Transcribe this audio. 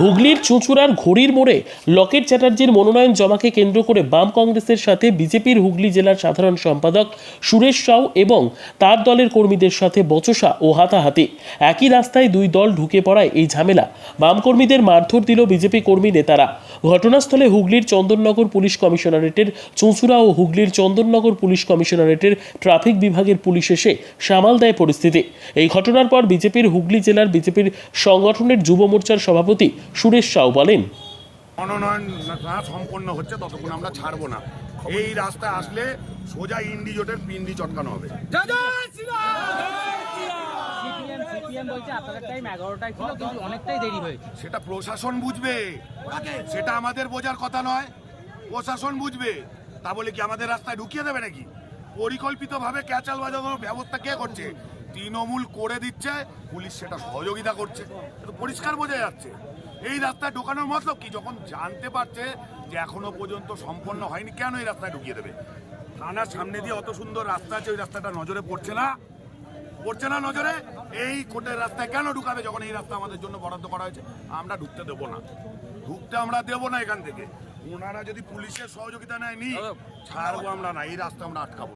হুগলির চুঁচুড়ার ঘড়ির মোড়ে লকেট চ্যাটার্জির মনোনয়ন জমাকে কেন্দ্র করে বাম কংগ্রেসের সাথে বিজেপির হুগলি জেলার সাধারণ সম্পাদক সুরেশ সাউ এবং তার দলের কর্মীদের সাথে বচসা ও হাতাহাতি। একই রাস্তায় দুই দল ঢুকে পড়ায় এই ঝামেলা। বাম কর্মীদের মারধর দিল বিজেপি কর্মী নেতারা। ঘটনাস্থলে হুগলির চন্দননগর পুলিশ কমিশনারেটের চুঁচুড়া ও হুগলির চন্দননগর পুলিশ কমিশনারেটের ট্রাফিক বিভাগের পুলিশ এসে সামাল দেয় পরিস্থিতি। এই ঘটনার পর বিজেপির হুগলি জেলার বিজেপির সংগঠনের যুব মোর্চার সভাপতি সুরেশ সাউ বলেন মনোনয়ন সম্পন্ন হচ্ছে ততক্ষণ আমরা ছাড়বো না। এই রাস্তায় আসলে সোজা ইন্ডিজোটের পিন্ডি চটকানো হবে। সিপিএম সিপিএম বলছে আপনাদের টাইম এগারোটায় ছিল কিন্তু অনেকটাই দেরি হয়েছে। সেটা প্রশাসন বুঝবে। সেটা আমাদের বোঝার কথা নয়। প্রশাসন বুঝবে। তা বলে কি আমাদের রাস্তায় ঢুকিয়ে দেবে নাকি? পরিকল্পিতভাবে ক্যাচাল বাজানোর ব্যবস্থা কে করছে? তৃণমূল করে দিচ্ছে পুলিশ সেটা সহযোগিতা করছে। এটা পরিষ্কার বোঝা যাচ্ছে এই রাস্তায় ঢোকানোর মতলব কি? যখন জানতে পারছে যে এখনও পর্যন্ত সম্পন্ন হয়নি কেন এই রাস্তায় ঢুকিয়ে দেবে? থানার সামনে দিয়ে অত সুন্দর রাস্তা আছে ওই রাস্তাটা নজরে পড়ছে না? পড়ছে না নজরে? এই কোটের রাস্তায় কেন ঢুকাবে যখন এই রাস্তা আমাদের জন্য বরাদ্দ করা হয়েছে? আমরা ঢুকতে দেবো না। ঢুকতে আমরা দেবো না এখান থেকে। ওনারা যদি পুলিশের সহযোগিতা নেয়নি ছাড়বো আমরা না এই রাস্তা আমরা আটকাবো।